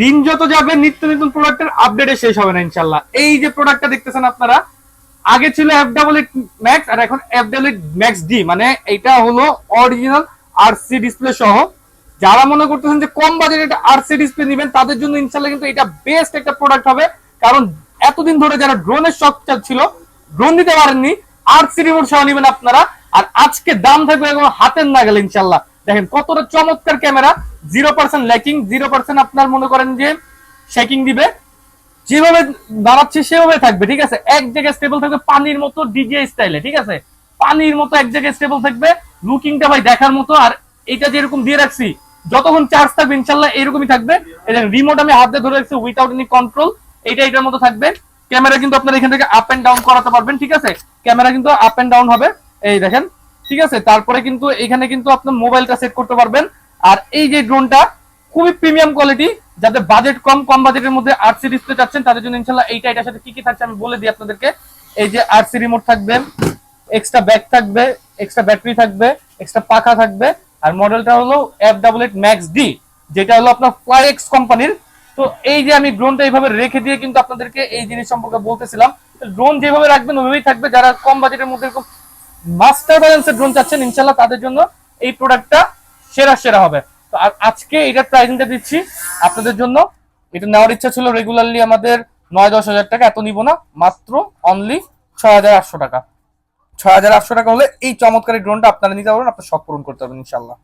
দিন যত যাবে নিত্য নতুন প্রোডাক্টের আপডেটে শেষ হবে না ইনশাল্লাহ এই যে প্রোডাক্টটা দেখতেছেন আপনারা, আগে ছিল এফ ডাবল ম্যাক্স আর এখন এফ ডাবল ম্যাক্স ডি মানে এটা হলো অরিজিনাল আরসি ডিসপ্লে সহ। যারা মনে করতেছেন যে কম বাজেট একটা আরসি ডিসপ্লে নেবেন, তাদের জন্য ইনশাল্লাহ কিন্তু এটা বেস্ট একটা প্রোডাক্ট হবে। কারণ এতদিন ধরে যারা ড্রোনের শখ ছিল ড্রোন দিতে পারেননি আরসি রিমোট সহ নেবেন আপনারা। আর আজকে দাম থাকবে হাতের না গেলে ইনশাল্লাহ দেখেন কতটা চমৎকার camera. Zero percent lagging, zero percent আপনার মনে করেন যে শেকিং দিবে। যেভাবে দাঁড়াচ্ছে সেভাবে থাকবে, ঠিক আছে? এক জায়গায় স্টেবল থাকবে পানির মতো ডিজে স্টাইলে ঠিক আছে? পানির মতো এক জায়গায় স্টেবল থাকবে লুকিংটা ভাই দেখার মতো। আর এটা যেরকম দিয়ে রাখছি, যতক্ষণ চার্জ থাকবে, ইনশাল্লাহ এরকমই থাকবে। রিমোট আমি হাতে ধরে রাখছি উইথাউট এনি কন্ট্রোল এটা এটার মতো থাকবে। ক্যামেরা কিন্তু আপনারা এখান থেকে আপ এন্ড ডাউন করাতে পারবেন, ঠিক আছে? ক্যামেরা কিন্তু আপ এন্ড ডাউন হবে। এই দেখেন ঠিক আছে? তারপরে কিন্তু এখানে কিন্তু আপনার মোবাইলটা সেট করতে পারবেন। আর এই যে ড্রোনটা খুবই প্রিমিয়াম কোয়ালিটি যাদের বাজেট কম কম বাজেটের মধ্যে আরসি ডিসপ্লে চাচ্ছেন, তাদের জন্য ইনশাল্লাহ এইটা, এটার সাথে কি কি থাকছে আমি বলে দিই আপনাদেরকে। এই যে আরসি রিমোট থাকবে এক্সট্রা ব্যাগ থাকবে এক্সট্রা ব্যাটারি থাকবে এক্সট্রা পাখা থাকবে। আর মডেলটা হলো F double eight max D যেটা হলো আপনার ফ্লাইএক্স কোম্পানির তো এই যে আমি ড্রোনটা এইভাবে রেখে দিয়ে কিন্তু আপনাদেরকে এই জিনিস সম্পর্কে বলতেছিলাম ড্রোন যেভাবে রাখবেন, ওইভাবেই থাকবে। যারা কম বাজেটের মধ্যে এরকম মাস্টার ব্যালেন্সের ড্রোন চাচ্ছেন ইনশাল্লাহ তাদের জন্য এই প্রোডাক্টটা সেরা সেরা হবে। তো আজকে এটার প্রাইসিংটা দিচ্ছি আপনাদের জন্য। এটা নেওয়ার ইচ্ছা ছিল রেগুলারলি আমাদের নয় দশ হাজার টাকা, এত নিব না, মাত্র অনলি ছয় হাজার আটশো টাকা। ছয় হাজার আটশো টাকা হলে এই চমৎকারী ড্রোনটা আপনারা নিতে পারবেন, আপনার শখ পূরণ করতে পারবেন ইনশাল্লাহ